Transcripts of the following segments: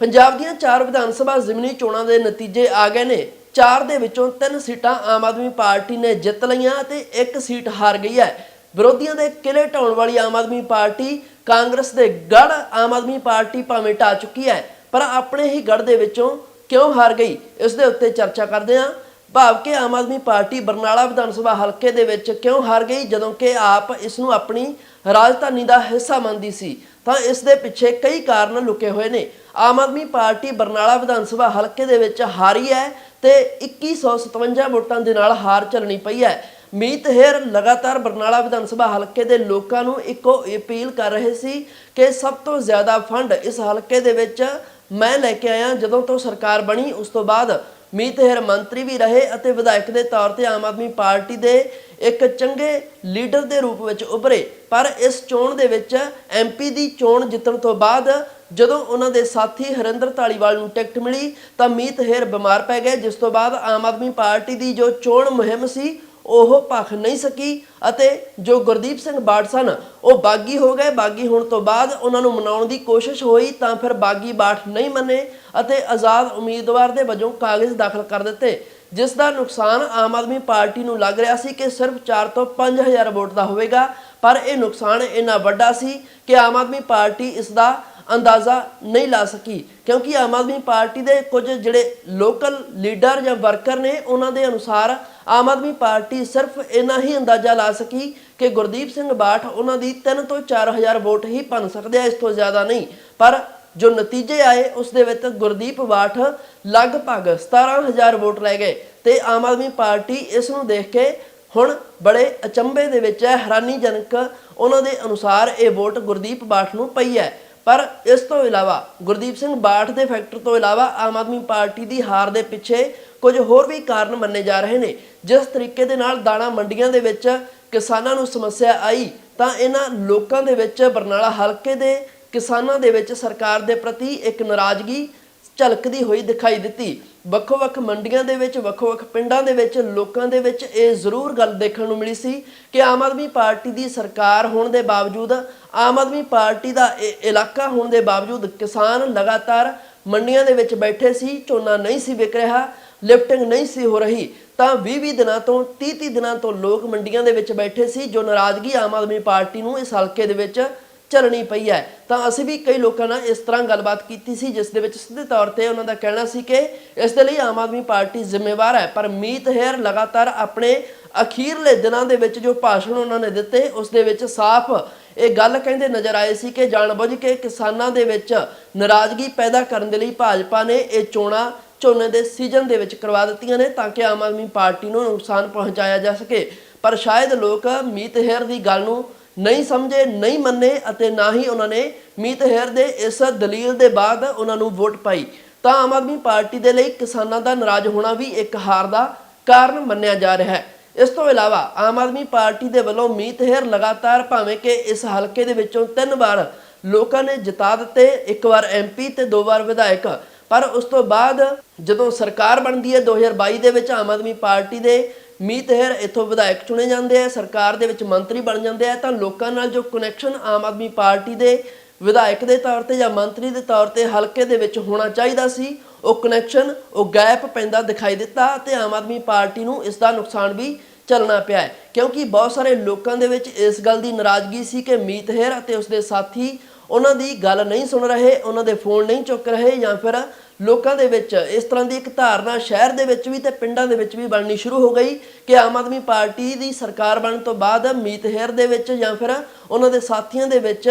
ਪੰਜਾਬ ਦੀਆਂ ਚਾਰ ਵਿਧਾਨ ਸਭਾ ਜ਼ਿਮਨੀ ਚੋਣਾਂ ਦੇ ਨਤੀਜੇ ਆ ਗਏ ਨੇ। ਚਾਰ ਦੇ ਵਿੱਚੋਂ ਤਿੰਨ ਸੀਟਾਂ ਆਮ ਆਦਮੀ ਪਾਰਟੀ ਨੇ ਜਿੱਤ ਲਈਆਂ ਤੇ ਇੱਕ ਸੀਟ ਹਾਰ ਗਈ ਹੈ। ਵਿਰੋਧੀਆਂ ਦੇ ਕਿਲੇ ਢਾਉਣ ਵਾਲੀ ਆਮ ਆਦਮੀ ਪਾਰਟੀ ਕਾਂਗਰਸ ਦੇ ਗੜ ਆਮ ਆਦਮੀ ਪਾਰਟੀ ਭਾਵੇਂ ਢਾ ਚੁੱਕੀ ਹੈ, ਪਰ ਆਪਣੇ ਹੀ ਗੜ ਦੇ ਵਿੱਚੋਂ ਕਿਉਂ ਹਾਰ ਗਈ? ਇਸ ਦੇ ਉੱਤੇ ਚਰਚਾ ਕਰਦੇ ਹਾਂ। ਭਾਵ ਕਿ ਆਮ ਆਦਮੀ ਪਾਰਟੀ ਬਰਨਾਲਾ ਵਿਧਾਨ ਸਭਾ ਹਲਕੇ ਦੇ ਵਿੱਚ ਕਿਉਂ ਹਾਰ ਗਈ? ਜਦੋਂ ਕਿ ਆਪ ਇਸ ਨੂੰ ਆਪਣੀ ਰਾਜਧਾਨੀ ਦਾ ਹਿੱਸਾ ਮੰਨਦੀ ਸੀ, ਤਾਂ ਇਸ ਦੇ ਪਿੱਛੇ ਕਈ ਕਾਰਨ ਲੁਕੇ ਹੋਏ ਨੇ। ਆਮ ਆਦਮੀ ਪਾਰਟੀ ਬਰਨਾਲਾ ਵਿਧਾਨ ਸਭਾ ਹਲਕੇ ਦੇ ਵਿੱਚ ਹਾਰੀ ਹੈ ਤੇ 2157 ਵੋਟਾਂ ਦੇ ਨਾਲ ਹਾਰ ਚੱਲਣੀ ਪਈ ਹੈ। ਮੀਤ ਹੇਰ ਲਗਾਤਾਰ ਬਰਨਾਲਾ ਵਿਧਾਨ ਸਭਾ ਹਲਕੇ ਦੇ ਲੋਕਾਂ ਨੂੰ ਇੱਕੋ ਅਪੀਲ ਕਰ ਰਹੇ ਸੀ ਕਿ ਸਭ ਤੋਂ ਜ਼ਿਆਦਾ ਫੰਡ ਇਸ ਹਲਕੇ ਦੇ ਵਿੱਚ ਮੈਂ ਲੈ ਕੇ ਆਇਆ ਜਦੋਂ ਤੋਂ ਸਰਕਾਰ ਬਣੀ, ਉਸ ਤੋਂ ਬਾਅਦ ਮੀਤ ਹੇਰ ਮੰਤਰੀ ਵੀ ਰਹੇ ਅਤੇ ਵਿਧਾਇਕ ਦੇ ਤੌਰ ਤੇ ਆਮ ਆਦਮੀ ਪਾਰਟੀ ਦੇ ਇੱਕ ਚੰਗੇ ਲੀਡਰ ਦੇ ਰੂਪ ਵਿੱਚ ਉਭਰੇ। ਪਰ ਇਸ ਚੋਣ ਦੇ ਵਿੱਚ ਐਮਪੀ ਦੀ ਚੋਣ ਜਿੱਤਣ ਤੋਂ ਬਾਅਦ ਜਦੋਂ ਉਹਨਾਂ ਦੇ ਸਾਥੀ ਹਰਿੰਦਰ ਧਾਲੀਵਾਲ ਨੂੰ ਟਿਕਟ ਮਿਲੀ ਤਾਂ ਮੀਤ ਹੇਰ ਬਿਮਾਰ ਪੈ ਗਏ, ਜਿਸ ਤੋਂ ਬਾਅਦ ਆਮ ਆਦਮੀ ਪਾਰਟੀ ਦੀ ਜੋ ਚੋਣ ਮੁਹਿੰਮ ਸੀ, ਉਹ ਭਖ ਨਹੀਂ ਸਕੀ ਅਤੇ ਜੋ ਗੁਰਦੀਪ ਸਿੰਘ ਬਾੜ ਸਨ, ਉਹ ਬਾਗੀ ਹੋ ਗਏ। ਬਾਗੀ ਹੋਣ ਤੋਂ ਬਾਅਦ ਉਹਨਾਂ ਨੂੰ ਮਨਾਉਣ ਦੀ ਕੋਸ਼ਿਸ਼ ਹੋਈ ਤਾਂ ਫਿਰ ਬਾਗੀ ਬਾਠ ਨਹੀਂ ਮੰਨੇ ਅਤੇ ਆਜ਼ਾਦ ਉਮੀਦਵਾਰ ਦੇ ਵਜੋਂ ਕਾਗਜ਼ ਦਾਖਲ ਕਰ ਦਿੱਤੇ, ਜਿਸ ਦਾ ਨੁਕਸਾਨ ਆਮ ਆਦਮੀ ਪਾਰਟੀ ਨੂੰ ਲੱਗ ਰਿਹਾ ਸੀ ਕਿ ਸਿਰਫ 4 ਤੋਂ 5000 ਵੋਟ ਦਾ ਹੋਵੇਗਾ। ਪਰ ਇਹ ਨੁਕਸਾਨ ਇੰਨਾ ਵੱਡਾ ਸੀ ਕਿ ਆਮ ਆਦਮੀ ਪਾਰਟੀ ਇਸ ਦਾ ਅੰਦਾਜ਼ਾ ਨਹੀਂ ਲਾ ਸਕੀ, ਕਿਉਂਕਿ ਆਮ ਆਦਮੀ ਪਾਰਟੀ ਦੇ ਕੁਝ ਜਿਹੜੇ ਲੋਕਲ ਲੀਡਰ ਜਾਂ ਵਰਕਰ ਨੇ, ਉਹਨਾਂ ਦੇ ਅਨੁਸਾਰ ਆਮ ਆਦਮੀ ਪਾਰਟੀ ਸਿਰਫ ਇੰਨਾ ਹੀ ਅੰਦਾਜ਼ਾ ਲਾ ਸਕੀ ਕਿ ਗੁਰਦੀਪ ਸਿੰਘ ਬਾਠ ਉਹਨਾਂ ਦੀ 3 ਤੋਂ 4000 ਵੋਟ ਹੀ ਬਣ ਸਕਦੇ ਆ, ਇਸ ਤੋਂ ਜ਼ਿਆਦਾ ਨਹੀਂ। ਪਰ ਜੋ ਨਤੀਜੇ ਆਏ, ਉਸ ਦੇ ਵਿੱਚ ਗੁਰਦੀਪ ਬਾਠ ਲਗਭਗ 17000 ਵੋਟ ਲੈ ਗਏ ਤੇ ਆਮ ਆਦਮੀ ਪਾਰਟੀ ਇਸ ਨੂੰ ਦੇਖ ਕੇ ਹੁਣ ਬੜੇ ਅਚੰਭੇ ਦੇ ਵਿੱਚ ਹੈ, ਹੈਰਾਨੀਜਨਕ ਉਹਨਾਂ ਦੇ ਅਨੁਸਾਰ ਇਹ ਵੋਟ ਗੁਰਦੀਪ ਬਾਠ ਨੂੰ ਪਈ ਹੈ। ਪਰ ਇਸ ਤੋਂ ਇਲਾਵਾ ਗੁਰਦੀਪ ਸਿੰਘ ਬਾਠ ਦੇ ਫੈਕਟਰ ਤੋਂ ਇਲਾਵਾ ਆਮ ਆਦਮੀ ਪਾਰਟੀ ਦੀ ਹਾਰ ਦੇ ਪਿੱਛੇ ਕੁਝ ਹੋਰ ਵੀ ਕਾਰਨ ਮੰਨੇ ਜਾ ਰਹੇ ਨੇ। ਜਿਸ ਤਰੀਕੇ ਦੇ ਨਾਲ ਦਾਣਾ ਮੰਡੀਆਂ ਦੇ ਵਿੱਚ ਕਿਸਾਨਾਂ ਨੂੰ ਸਮੱਸਿਆ ਆਈ, ਤਾਂ ਇਹਨਾਂ ਲੋਕਾਂ ਦੇ ਵਿੱਚ ਬਰਨਾਲਾ ਹਲਕੇ ਦੇ ਕਿਸਾਨਾਂ ਦੇ ਵਿੱਚ ਸਰਕਾਰ ਦੇ ਪ੍ਰਤੀ ਇੱਕ ਨਾਰਾਜ਼ਗੀ ਝਲਕਦੀ ਹੋਈ ਦਿਖਾਈ ਦਿੱਤੀ। ਵੱਖੋ-ਵੱਖ ਮੰਡੀਆਂ ਦੇ ਵਿੱਚ, ਵੱਖੋ-ਵੱਖ ਪਿੰਡਾਂ ਦੇ ਵਿੱਚ, ਲੋਕਾਂ ਦੇ ਵਿੱਚ ਇਹ ਜ਼ਰੂਰ ਗੱਲ ਦੇਖਣ ਨੂੰ ਮਿਲੀ ਸੀ ਕਿ ਆਮ ਆਦਮੀ ਪਾਰਟੀ ਦੀ ਸਰਕਾਰ ਹੋਣ ਦੇ ਬਾਵਜੂਦ, ਆਮ ਆਦਮੀ ਪਾਰਟੀ ਦਾ ਇਹ ਇਲਾਕਾ ਹੋਣ ਦੇ ਬਾਵਜੂਦ ਕਿਸਾਨ ਲਗਾਤਾਰ ਮੰਡੀਆਂ ਦੇ ਵਿੱਚ ਬੈਠੇ ਸੀ, ਝੋਨਾ ਨਹੀਂ ਸੀ ਵਿਕ ਰਿਹਾ, ਲਿਫਟਿੰਗ ਨਹੀਂ ਸੀ ਹੋ ਰਹੀ, ਤਾਂ 20-20 ਦਿਨਾਂ ਤੋਂ 30-30 ਦਿਨਾਂ ਤੋਂ ਲੋਕ ਮੰਡੀਆਂ ਦੇ ਵਿੱਚ ਬੈਠੇ ਸੀ, ਜੋ ਨਾਰਾਜ਼ਗੀ ਆਮ ਆਦਮੀ ਪਾਰਟੀ ਨੂੰ ਇਸ ਹਲਕੇ ਦੇ ਵਿੱਚ ਚੱਲਣੀ ਪਈ ਹੈ। ਤਾਂ ਅਸੀਂ ਵੀ ਕਈ ਲੋਕਾਂ ਨਾਲ ਇਸ ਤਰ੍ਹਾਂ ਗੱਲਬਾਤ ਕੀਤੀ ਸੀ, ਜਿਸ ਦੇ ਵਿੱਚ ਸਿੱਧੇ ਤੌਰ ਤੇ ਉਹਨਾਂ ਦਾ ਕਹਿਣਾ ਸੀ ਕਿ ਇਸ ਦੇ ਲਈ ਆਮ ਆਦਮੀ ਪਾਰਟੀ ਜ਼ਿੰਮੇਵਾਰ ਹੈ। ਪਰ ਮੀਤ ਹੈਰ ਲਗਾਤਾਰ ਆਪਣੇ ਅਖੀਰਲੇ ਦਿਨਾਂ ਦੇ ਵਿੱਚ ਜੋ ਭਾਸ਼ਣ ਉਹਨਾਂ ਨੇ ਦਿੱਤੇ, ਉਸ ਦੇ ਵਿੱਚ ਸਾਫ਼ ਇਹ ਗੱਲ ਕਹਿੰਦੇ ਨਜ਼ਰ ਆਏ ਸੀ ਕਿ ਜਾਣਬੁੱਝ ਕੇ ਕਿਸਾਨਾਂ ਦੇ ਵਿੱਚ ਨਾਰਾਜ਼ਗੀ ਪੈਦਾ ਕਰਨ ਦੇ ਲਈ ਭਾਜਪਾ ਨੇ ਇਹ ਚੋਣਾਂ ਝੋਨੇ ਦੇ ਸੀਜ਼ਨ ਦੇ ਵਿੱਚ ਕਰਵਾ ਦਿੱਤੀਆਂ ਨੇ ਤਾਂ ਕਿ ਆਮ ਆਦਮੀ ਪਾਰਟੀ ਨੂੰ ਨੁਕਸਾਨ ਪਹੁੰਚਾਇਆ ਜਾ ਸਕੇ। ਪਰ ਸ਼ਾਇਦ ਲੋਕ ਮੀਤ ਹੈਰ ਦੀ ਗੱਲ ਨੂੰ ਨਹੀਂ ਸਮਝੇ, ਨਹੀਂ ਮੰਨੇ ਅਤੇ ਨਾ ਹੀ ਉਹਨਾਂ ਨੇ ਮੀਤ ਹੈਰ ਦੇ ਇਸ ਦਲੀਲ ਦੇ ਬਾਅਦ ਉਹਨਾਂ ਨੂੰ ਵੋਟ ਪਾਈ। ਤਾਂ ਆਮ ਆਦਮੀ ਪਾਰਟੀ ਦੇ ਲਈ ਕਿਸਾਨਾਂ ਦਾ ਨਾਰਾਜ਼ ਹੋਣਾ ਵੀ ਇੱਕ ਹਾਰ ਦਾ ਕਾਰਨ ਮੰਨਿਆ ਜਾ ਰਿਹਾ ਹੈ। ਇਸ ਤੋਂ ਇਲਾਵਾ ਆਮ ਆਦਮੀ ਪਾਰਟੀ ਦੇ ਵੱਲੋਂ ਮੀਤ ਹੈਰ ਲਗਾਤਾਰ ਭਾਵੇਂ ਕਿ ਇਸ ਹਲਕੇ ਦੇ ਵਿੱਚੋਂ ਤਿੰਨ ਵਾਰ ਲੋਕਾਂ ਨੇ ਜਿਤਾ ਦਿੱਤੇ, ਇੱਕ ਵਾਰ ਐਮਪੀ ਤੇ ਦੋ ਵਾਰ ਵਿਧਾਇਕ। ਪਰ ਉਸ ਤੋਂ ਬਾਅਦ ਜਦੋਂ ਸਰਕਾਰ ਬਣਦੀ ਹੈ 2022 ਦੇ ਵਿੱਚ ਆਮ ਆਦਮੀ ਪਾਰਟੀ ਦੇ ਮੀਤ ਹੈਰ ਇਥੋਂ ਵਿਧਾਇਕ ਚੁਣੇ ਜਾਂਦੇ ਆ, ਸਰਕਾਰ ਦੇ ਵਿੱਚ ਮੰਤਰੀ ਬਣ ਜਾਂਦੇ ਆ, ਤਾਂ ਲੋਕਾਂ ਨਾਲ ਜੋ ਕਨੈਕਸ਼ਨ ਆਮ ਆਦਮੀ ਪਾਰਟੀ ਦੇ ਵਿਧਾਇਕ ਦੇ ਤੌਰ ਤੇ ਜਾਂ ਮੰਤਰੀ ਦੇ ਤੌਰ ਤੇ ਹਲਕੇ ਦੇ ਵਿੱਚ ਹੋਣਾ ਚਾਹੀਦਾ ਸੀ, ਉਹ ਕਨੈਕਸ਼ਨ ਉਹ ਗੈਪ ਪੈਂਦਾ ਦਿਖਾਈ ਦਿੱਤਾ ਤੇ ਆਮ ਆਦਮੀ ਪਾਰਟੀ ਨੂੰ ਇਸ ਦਾ ਨੁਕਸਾਨ ਵੀ ਚੱਲਣਾ ਪਿਆ ਹੈ। ਕਿਉਂਕਿ ਬਹੁਤ ਸਾਰੇ ਲੋਕਾਂ ਦੇ ਵਿੱਚ ਇਸ ਗੱਲ ਦੀ ਨਾਰਾਜ਼ਗੀ ਸੀ ਕਿ ਮੀਤ ਹੈਰ ਅਤੇ ਉਸਦੇ ਸਾਥੀ ਉਹਨਾਂ ਦੀ ਗੱਲ ਨਹੀਂ ਸੁਣ ਰਹੇ, ਉਹਨਾਂ ਦੇ ਫੋਨ ਨਹੀਂ ਚੁੱਕ ਰਹੇ ਜਾਂ ਫਿਰ ਲੋਕਾਂ ਦੇ ਵਿੱਚ ਇਸ ਤਰ੍ਹਾਂ ਦੀ ਇੱਕ ਧਾਰਨਾ ਸ਼ਹਿਰ ਦੇ ਵਿੱਚ ਵੀ ਤੇ ਪਿੰਡਾਂ ਦੇ ਵਿੱਚ ਵੀ ਬਣਨੀ ਸ਼ੁਰੂ ਹੋ ਗਈ ਕਿ ਆਮ ਆਦਮੀ ਪਾਰਟੀ ਦੀ ਸਰਕਾਰ ਬਣਨ ਤੋਂ ਬਾਅਦ ਮੀਤ ਹੈਰ ਦੇ ਵਿੱਚ ਜਾਂ ਫਿਰ ਉਹਨਾਂ ਦੇ ਸਾਥੀਆਂ ਦੇ ਵਿੱਚ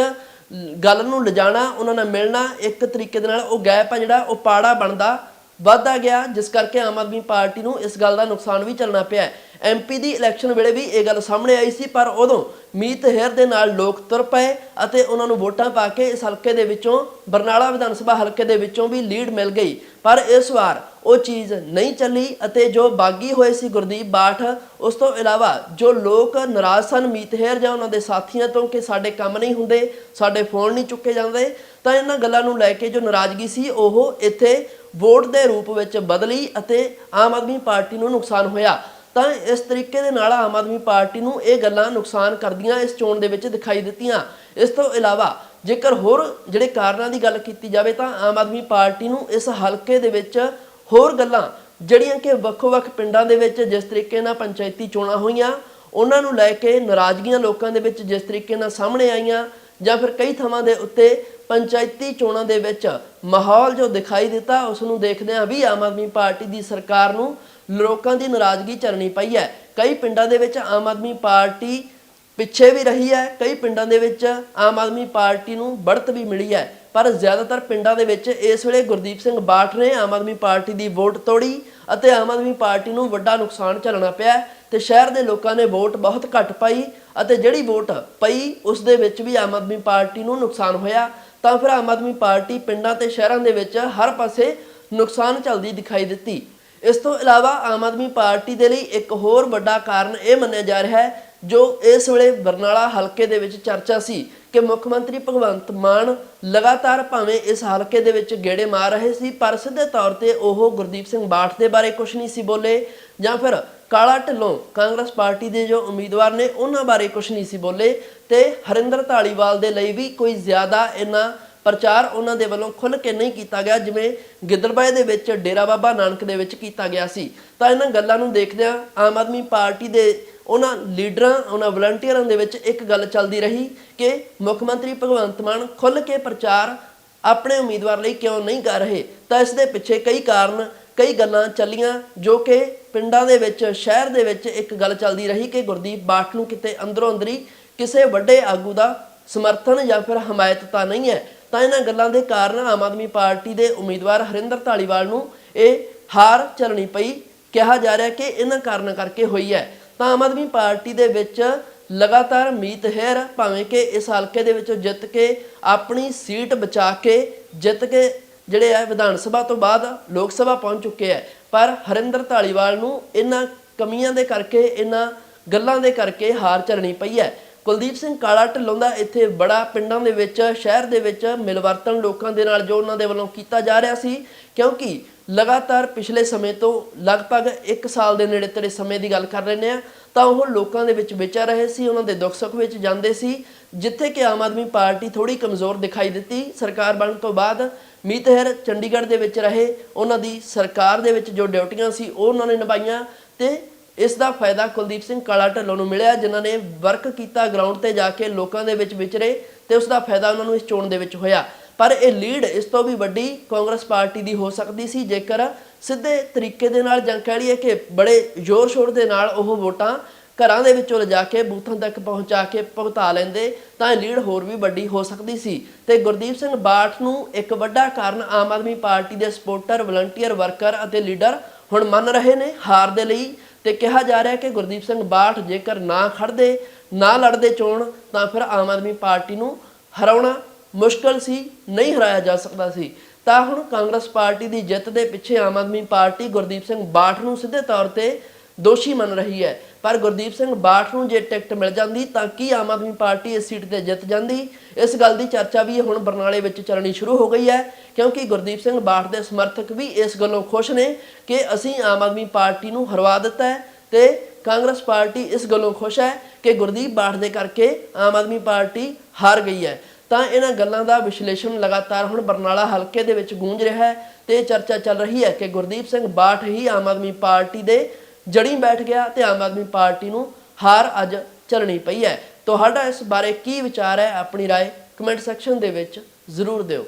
ਗੱਲ ਨੂੰ ਲਿਜਾਣਾ, ਉਹਨਾਂ ਨਾਲ ਮਿਲਣਾ, ਇੱਕ ਤਰੀਕੇ ਦੇ ਨਾਲ ਉਹ ਗੈਪ ਆ ਜਿਹੜਾ, ਉਹ ਪਾੜਾ ਬਣਦਾ, ਵੱਧਦਾ ਗਿਆ, ਜਿਸ ਕਰਕੇ ਆਮ ਆਦਮੀ ਪਾਰਟੀ ਨੂੰ ਇਸ ਗੱਲ ਦਾ ਨੁਕਸਾਨ ਵੀ ਚੱਲਣਾ ਪਿਆ ਐਮਪੀ ਦੀ ਇਲੈਕਸ਼ਨ ਵੇਲੇ ਵੀ ਇਹ ਗੱਲ ਸਾਹਮਣੇ ਆਈ ਸੀ, ਪਰ ਉਦੋਂ ਮੀਤ ਹੈਰ ਦੇ ਨਾਲ ਲੋਕ ਤੁਰ ਪਏ ਅਤੇ ਉਹਨਾਂ ਨੂੰ ਵੋਟਾਂ ਪਾ ਕੇ ਇਸ ਹਲਕੇ ਦੇ ਵਿੱਚੋਂ, ਬਰਨਾਲਾ ਵਿਧਾਨ ਸਭਾ ਹਲਕੇ ਦੇ ਵਿੱਚੋਂ ਵੀ ਲੀਡ ਮਿਲ ਗਈ। ਪਰ ਇਸ ਵਾਰ ਉਹ ਚੀਜ਼ ਨਹੀਂ ਚੱਲੀ ਅਤੇ ਜੋ ਬਾਗੀ ਹੋਏ ਸੀ ਗੁਰਦੀਪ ਬਾਠ, ਉਸ ਤੋਂ ਇਲਾਵਾ ਜੋ ਲੋਕ ਨਾਰਾਜ਼ ਸਨ ਮੀਤ ਹੈਰ ਜਾਂ ਉਹਨਾਂ ਦੇ ਸਾਥੀਆਂ ਤੋਂ ਕਿ ਸਾਡੇ ਕੰਮ ਨਹੀਂ ਹੁੰਦੇ, ਸਾਡੇ ਫੋਨ ਨਹੀਂ ਚੁੱਕੇ ਜਾਂਦੇ, ਤਾਂ ਇਹਨਾਂ ਗੱਲਾਂ ਨੂੰ ਲੈ ਕੇ ਜੋ ਨਾਰਾਜ਼ਗੀ ਸੀ, ਉਹ ਇੱਥੇ ਵੋਟ ਦੇ ਰੂਪ ਵਿੱਚ ਬਦਲੀ ਅਤੇ ਆਮ ਆਦਮੀ ਪਾਰਟੀ ਨੂੰ ਨੁਕਸਾਨ ਹੋਇਆ। ਤਾਂ ਇਸ ਤਰੀਕੇ ਦੇ ਨਾਲ ਆਮ ਆਦਮੀ ਪਾਰਟੀ ਨੂੰ ਇਹ ਗੱਲਾਂ ਨੁਕਸਾਨ ਕਰਦੀਆਂ, ਇਸ ਚੋਣ ਦੇ ਵਿੱਚ ਦਿਖਾਈ ਦਿੱਤੀਆਂ। ਇਸ ਤੋਂ ਇਲਾਵਾ ਜੇਕਰ ਹੋਰ ਜਿਹੜੇ ਕਾਰਨਾਂ ਦੀ ਗੱਲ ਕੀਤੀ ਜਾਵੇ ਤਾਂ ਆਮ ਆਦਮੀ ਪਾਰਟੀ ਨੂੰ ਇਸ ਹਲਕੇ ਦੇ ਵਿੱਚ ਹੋਰ ਗੱਲਾਂ, ਜਿਹੜੀਆਂ ਕਿ ਵੱਖੋ-ਵੱਖ ਪਿੰਡਾਂ ਦੇ ਵਿੱਚ ਜਿਸ ਤਰੀਕੇ ਨਾਲ ਪੰਚਾਇਤੀ ਚੋਣਾਂ ਹੋਈਆਂ, ਉਹਨਾਂ ਨੂੰ ਲੈ ਕੇ ਨਾਰਾਜ਼ਗੀਆਂ ਲੋਕਾਂ ਦੇ ਵਿੱਚ ਜਿਸ ਤਰੀਕੇ ਨਾਲ ਸਾਹਮਣੇ ਆਈਆਂ, ਜਾਂ ਫਿਰ ਕਈ ਥਾਵਾਂ ਦੇ ਉੱਤੇ ਪੰਚਾਇਤੀ ਚੋਣਾਂ ਦੇ ਵਿੱਚ ਮਾਹੌਲ ਜੋ ਦਿਖਾਈ ਦਿੱਤਾ, ਉਸ ਨੂੰ ਦੇਖਦਿਆਂ ਵੀ ਆਮ ਆਦਮੀ ਪਾਰਟੀ ਦੀ ਸਰਕਾਰ ਨੂੰ ਲੋਕਾਂ ਦੀ ਨਾਰਾਜ਼ਗੀ ਝੱਲਣੀ ਪਈ ਹੈ। ਕਈ ਪਿੰਡਾਂ ਦੇ ਵਿੱਚ ਆਮ ਆਦਮੀ ਪਾਰਟੀ ਪਿੱਛੇ ਵੀ ਰਹੀ ਹੈ। ਕਈ ਪਿੰਡਾਂ ਦੇ ਵਿੱਚ ਆਮ ਆਦਮੀ ਪਾਰਟੀ ਨੂੰ ਬੜਤ ਵੀ ਮਿਲੀ ਹੈ। ਪਰ ਜ਼ਿਆਦਾਤਰ ਪਿੰਡਾਂ ਦੇ ਵਿੱਚ ਇਸ ਵੇਲੇ ਗੁਰਦੀਪ ਸਿੰਘ ਬਾਠ ਨੇ ਆਮ ਆਦਮੀ ਪਾਰਟੀ ਦੀ ਵੋਟ ਤੋੜੀ ਅਤੇ ਆਮ ਆਦਮੀ ਪਾਰਟੀ ਨੂੰ ਵੱਡਾ ਨੁਕਸਾਨ ਝੱਲਣਾ ਪਿਆ ਹੈ ਤੇ ਸ਼ਹਿਰ ਦੇ ਲੋਕਾਂ ਨੇ ਵੋਟ ਬਹੁਤ ਘੱਟ ਪਾਈ ਅਤੇ ਜਿਹੜੀ ਵੋਟ ਪਈ, ਉਸ ਦੇ ਵਿੱਚ ਵੀ ਆਮ ਆਦਮੀ ਪਾਰਟੀ ਨੂੰ ਨੁਕਸਾਨ ਹੋਇਆ। ਤਾਂ ਫਿਰ ਆਮ ਆਦਮੀ ਪਾਰਟੀ ਪਿੰਡਾਂ ਤੇ ਸ਼ਹਿਰਾਂ ਦੇ ਵਿੱਚ ਹਰ ਪਾਸੇ ਨੁਕਸਾਨ ਚੱਲਦੀ ਦਿਖਾਈ ਦਿੱਤੀ। ਇਸ ਤੋਂ ਇਲਾਵਾ ਆਮ ਆਦਮੀ ਪਾਰਟੀ ਦੇ ਲਈ ਇੱਕ ਹੋਰ ਵੱਡਾ ਕਾਰਨ ਇਹ ਮੰਨਿਆ ਜਾ ਰਿਹਾ ਹੈ, ਜੋ ਇਸ ਵੇਲੇ ਬਰਨਾਲਾ ਹਲਕੇ ਦੇ ਵਿੱਚ ਚਰਚਾ ਸੀ ਕਿ ਮੁੱਖ ਮੰਤਰੀ ਭਗਵੰਤ ਮਾਨ ਲਗਾਤਾਰ ਭਾਵੇਂ ਇਸ ਹਲਕੇ ਦੇ ਵਿੱਚ ਗੇੜੇ ਮਾਰ ਰਹੇ ਸੀ, ਪਰ ਸਿੱਧੇ ਤੌਰ ਤੇ ਉਹ ਗੁਰਦੀਪ ਸਿੰਘ ਬਾਠ ਦੇ ਬਾਰੇ ਕੁਝ ਨਹੀਂ ਸੀ ਬੋਲੇ ਜਾਂ ਫਿਰ ਕਾਲਾ ਢਿੱਲੋਂ ਕਾਂਗਰਸ ਪਾਰਟੀ ਦੇ ਜੋ ਉਮੀਦਵਾਰ ਨੇ ਉਹਨਾਂ ਬਾਰੇ ਕੁਝ ਨਹੀਂ ਸੀ ਬੋਲੇ ਤੇ ਹਰਿੰਦਰ ਧਾਲੀਵਾਲ ਦੇ ਲਈ ਵੀ ਕੋਈ ਜ਼ਿਆਦਾ ਇੰਨਾ ਪ੍ਰਚਾਰ ਉਹਨਾਂ ਦੇ ਵੱਲੋਂ ਖੁੱਲ੍ਹ ਕੇ ਨਹੀਂ ਕੀਤਾ ਗਿਆ, ਜਿਵੇਂ ਗਿੱਦੜਬਾਏ ਦੇ ਵਿੱਚ ਡੇਰਾ ਬਾਬਾ ਨਾਨਕ ਦੇ ਵਿੱਚ ਕੀਤਾ ਗਿਆ ਸੀ। ਤਾਂ ਇਹਨਾਂ ਗੱਲਾਂ ਨੂੰ ਦੇਖਦਿਆਂ ਆਮ ਆਦਮੀ ਪਾਰਟੀ ਦੇ ਉਹਨਾਂ ਲੀਡਰਾਂ, ਉਹਨਾਂ ਵਲੰਟੀਅਰਾਂ ਦੇ ਵਿੱਚ ਇੱਕ ਗੱਲ ਚੱਲਦੀ ਰਹੀ ਕਿ ਮੁੱਖ ਮੰਤਰੀ ਭਗਵੰਤ ਮਾਨ ਖੁੱਲ੍ਹ ਕੇ ਪ੍ਰਚਾਰ ਆਪਣੇ ਉਮੀਦਵਾਰ ਲਈ ਕਿਉਂ ਨਹੀਂ ਕਰ ਰਹੇ। ਤਾਂ ਇਸ ਦੇ ਪਿੱਛੇ ਕਈ ਕਾਰਨ, ਕਈ ਗੱਲਾਂ ਚੱਲੀਆਂ, ਜੋ ਕਿ ਪਿੰਡਾਂ ਦੇ ਵਿੱਚ, ਸ਼ਹਿਰ ਦੇ ਵਿੱਚ ਇੱਕ ਗੱਲ ਚੱਲਦੀ ਰਹੀ ਕਿ ਗੁਰਦੀਪ ਬਾਠ ਨੂੰ ਕਿਤੇ ਅੰਦਰੋਂ ਅੰਦਰੀ ਕਿਸੇ ਵੱਡੇ ਆਗੂ ਦਾ ਸਮਰਥਨ ਜਾਂ ਫਿਰ ਹਮਾਇਤ ਤਾਂ ਨਹੀਂ ਹੈ। ਤਾਂ ਇਹਨਾਂ ਗੱਲਾਂ ਦੇ ਕਾਰਨ ਆਮ ਆਦਮੀ ਪਾਰਟੀ ਦੇ ਉਮੀਦਵਾਰ ਹਰਿੰਦਰ ਧਾਲੀਵਾਲ ਨੂੰ ਇਹ ਹਾਰ ਚੱਲਣੀ ਪਈ। ਕਿਹਾ ਜਾ ਰਿਹਾ ਕਿ ਇਹਨਾਂ ਕਾਰਨਾਂ ਕਰਕੇ ਹੋਈ ਹੈ। ਤਾਂ ਆਮ ਆਦਮੀ ਪਾਰਟੀ ਦੇ ਵਿੱਚ ਲਗਾਤਾਰ ਮੀਤ ਹੈਰ ਭਾਵੇਂ ਕਿ ਇਸ ਹਲਕੇ ਦੇ ਵਿੱਚੋਂ ਜਿੱਤ ਕੇ ਆਪਣੀ ਸੀਟ ਬਚਾ ਕੇ ਜਿੱਤ ਕੇ ਜਿਹੜੇ ਆ ਵਿਧਾਨ ਸਭਾ ਤੋਂ ਬਾਅਦ ਲੋਕ ਸਭਾ ਪਹੁੰਚ ਚੁੱਕੇ ਹੈ। ਪਰ ਹਰਿੰਦਰ ਧਾਲੀਵਾਲ ਨੂੰ ਇਹਨਾਂ ਕਮੀਆਂ ਦੇ ਕਰਕੇ, ਇਹਨਾਂ ਗੱਲਾਂ ਦੇ ਕਰਕੇ ਹਾਰ ਚੱਲਣੀ ਪਈ ਹੈ। ਕੁਲਦੀਪ ਸਿੰਘ ਕਾਲਾ ਢਿੱਲੋਂ ਦਾ ਇੱਥੇ ਬੜਾ ਪਿੰਡਾਂ ਦੇ ਵਿੱਚ, ਸ਼ਹਿਰ ਦੇ ਵਿੱਚ ਮਿਲਵਰਤਨ ਲੋਕਾਂ ਦੇ ਨਾਲ ਜੋ ਉਹਨਾਂ ਦੇ ਵੱਲੋਂ ਕੀਤਾ ਜਾ ਰਿਹਾ ਸੀ, ਕਿਉਂਕਿ ਲਗਾਤਾਰ ਪਿਛਲੇ ਸਮੇਂ ਤੋਂ ਲਗਭਗ 1 ਸਾਲ ਦੇ ਨੇੜੇ ਤੇੜੇ ਸਮੇਂ ਦੀ ਗੱਲ ਕਰ ਰਹੇ ਆ ਤਾਂ ਉਹ ਲੋਕਾਂ ਦੇ ਵਿੱਚ ਵਿਚਰ ਰਹੇ ਸੀ, ਉਹਨਾਂ ਦੇ ਦੁੱਖ ਸੁੱਖ ਵਿੱਚ ਜਾਂਦੇ ਸੀ, ਜਿੱਥੇ ਕਿ ਆਮ ਆਦਮੀ ਪਾਰਟੀ ਥੋੜੀ ਕਮਜ਼ੋਰ ਦਿਖਾਈ ਦਿੱਤੀ। ਸਰਕਾਰ ਬਣਨ ਤੋਂ ਬਾਅਦ ਮੀਤਹਿਰ ਚੰਡੀਗੜ੍ਹ ਦੇ ਵਿੱਚ ਰਹੇ, ਉਹਨਾਂ ਦੀ ਸਰਕਾਰ ਦੇ ਵਿੱਚ ਜੋ ਡਿਊਟੀਆਂ ਸੀ, ਉਹ ਉਹਨਾਂ ਨੇ ਨਿਭਾਈਆਂ ਤੇ ਇਸ ਦਾ ਫਾਇਦਾ ਕੁਲਦੀਪ ਸਿੰਘ ਕਾਲਾ ਢੱਲੋਂ ਨੂੰ ਮਿਲਿਆ, ਜਿਨ੍ਹਾਂ ਨੇ ਵਰਕ ਕੀਤਾ ਗਰਾਊਂਡ ਤੇ ਜਾ ਕੇ ਲੋਕਾਂ ਦੇ ਵਿੱਚ ਵਿਚਰੇ ਤੇ ਉਸ ਦਾ ਫਾਇਦਾ ਉਹਨਾਂ ਨੂੰ ਇਸ ਚੋਣ ਦੇ ਵਿੱਚ ਹੋਇਆ। ਪਰ ਇਹ ਲੀਡ ਇਸ ਤੋਂ ਵੀ ਵੱਡੀ ਕਾਂਗਰਸ ਪਾਰਟੀ ਦੀ ਹੋ ਸਕਦੀ ਸੀ, ਜੇਕਰ ਸਿੱਧੇ ਤਰੀਕੇ ਦੇ ਨਾਲ ਜਾਂ ਕਹਿ ਲਈਏ ਕਿ ਬੜੇ ਜ਼ੋਰ ਸ਼ੋਰ ਦੇ ਨਾਲ ਉਹ ਵੋਟਾਂ ਘਰਾਂ ਦੇ ਵਿੱਚੋਂ ਲਿਜਾ ਕੇ ਬੂਥਾਂ ਤੱਕ ਪਹੁੰਚਾ ਕੇ ਭੁਗਤਾ ਲੈਂਦੇ, ਤਾਂ ਇਹ ਲੀਡ ਹੋਰ ਵੀ ਵੱਡੀ ਹੋ ਸਕਦੀ ਸੀ। ਤੇ ਗੁਰਦੀਪ ਸਿੰਘ ਬਾਠ ਨੂੰ ਇੱਕ ਵੱਡਾ ਕਾਰਨ ਆਮ ਆਦਮੀ ਪਾਰਟੀ ਦੇ ਸਪੋਰਟਰ ਵਲੰਟੀਅਰ ਵਰਕਰ ਅਤੇ ਲੀਡਰ ਹੁਣ ਮੰਨ ਰਹੇ ਨੇ ਹਾਰ ਦੇ ਲਈ। ਤੇ ਕਿਹਾ ਜਾ ਰਿਹਾ ਕਿ ਗੁਰਦੀਪ ਸਿੰਘ ਬਾਠ ਜੇਕਰ ਨਾ ਖੜਦੇ ਨਾ ਲੜਦੇ ਚੋਣ, ਤਾਂ ਫਿਰ ਆਮ ਆਦਮੀ ਪਾਰਟੀ ਨੂੰ ਹਰਾਉਣਾ ਮੁਸ਼ਕਲ ਸੀ, ਨਹੀਂ ਹਰਾਇਆ ਜਾ ਸਕਦਾ ਸੀ। ਤਾਂ ਹੁਣ ਕਾਂਗਰਸ ਪਾਰਟੀ ਦੀ ਜਿੱਤ ਦੇ ਪਿੱਛੇ ਆਮ ਆਦਮੀ ਪਾਰਟੀ ਗੁਰਦੀਪ ਸਿੰਘ ਬਾਠ ਨੂੰ ਸਿੱਧੇ ਤੌਰ ਤੇ ਦੋਸ਼ੀ ਮੰਨ ਰਹੀ ਹੈ। ਪਰ ਗੁਰਦੀਪ ਸਿੰਘ ਬਾਠ ਨੂੰ ਜੇ ਟਿਕਟ ਮਿਲ ਜਾਂਦੀ ਤਾਂ ਕੀ ਆਮ ਆਦਮੀ ਪਾਰਟੀ ਇਸ ਸੀਟ ਤੇ ਜਿੱਤ ਜਾਂਦੀ? ਇਸ ਗੱਲ ਦੀ ਚਰਚਾ ਵੀ ਹੁਣ ਬਰਨਾਲੇ ਵਿੱਚ ਚੱਲਣੀ ਸ਼ੁਰੂ ਹੋ ਗਈ ਹੈ, ਕਿਉਂਕਿ ਗੁਰਦੀਪ ਸਿੰਘ ਬਾਠ ਦੇ ਸਮਰਥਕ ਵੀ ਇਸ ਗੱਲੋਂ ਖੁਸ਼ ਨੇ ਕਿ ਅਸੀਂ ਆਮ ਆਦਮੀ ਪਾਰਟੀ ਨੂੰ ਹਰਵਾ ਦਿੱਤਾ ਹੈ ਤੇ ਕਾਂਗਰਸ ਪਾਰਟੀ ਇਸ ਗੱਲੋਂ ਖੁਸ਼ ਹੈ ਕਿ ਗੁਰਦੀਪ ਬਾਠ ਦੇ ਕਰਕੇ ਆਮ ਆਦਮੀ ਪਾਰਟੀ ਹਾਰ ਗਈ ਹੈ। ਤਾਂ ਇਹਨਾਂ ਗੱਲਾਂ ਦਾ ਵਿਸ਼ਲੇਸ਼ਣ ਲਗਾਤਾਰ ਹੁਣ ਬਰਨਾਲਾ ਹਲਕੇ ਦੇ ਵਿੱਚ ਗੂੰਜ ਰਿਹਾ ਹੈ ਤੇ ਇਹ ਚਰਚਾ ਚੱਲ ਰਹੀ ਹੈ ਕਿ ਗੁਰਦੀਪ ਸਿੰਘ ਬਾਠ ਹੀ ਆਮ ਆਦਮੀ ਪਾਰਟੀ ਦੇ ਜੜੀ ਬੈਠ ਗਿਆ ਤੇ ਆਮ ਆਦਮੀ ਪਾਰਟੀ ਨੂੰ ਹਾਰ ਅੱਜ ਚੱਲਣੀ ਪਈ ਹੈ ਤੁਹਾਡਾ ਇਸ ਬਾਰੇ ਕੀ ਵਿਚਾਰ ਹੈ ਆਪਣੀ رائے ਕਮੈਂਟ ਸੈਕਸ਼ਨ ਦੇ ਵਿੱਚ ਜ਼ਰੂਰ ਦਿਓ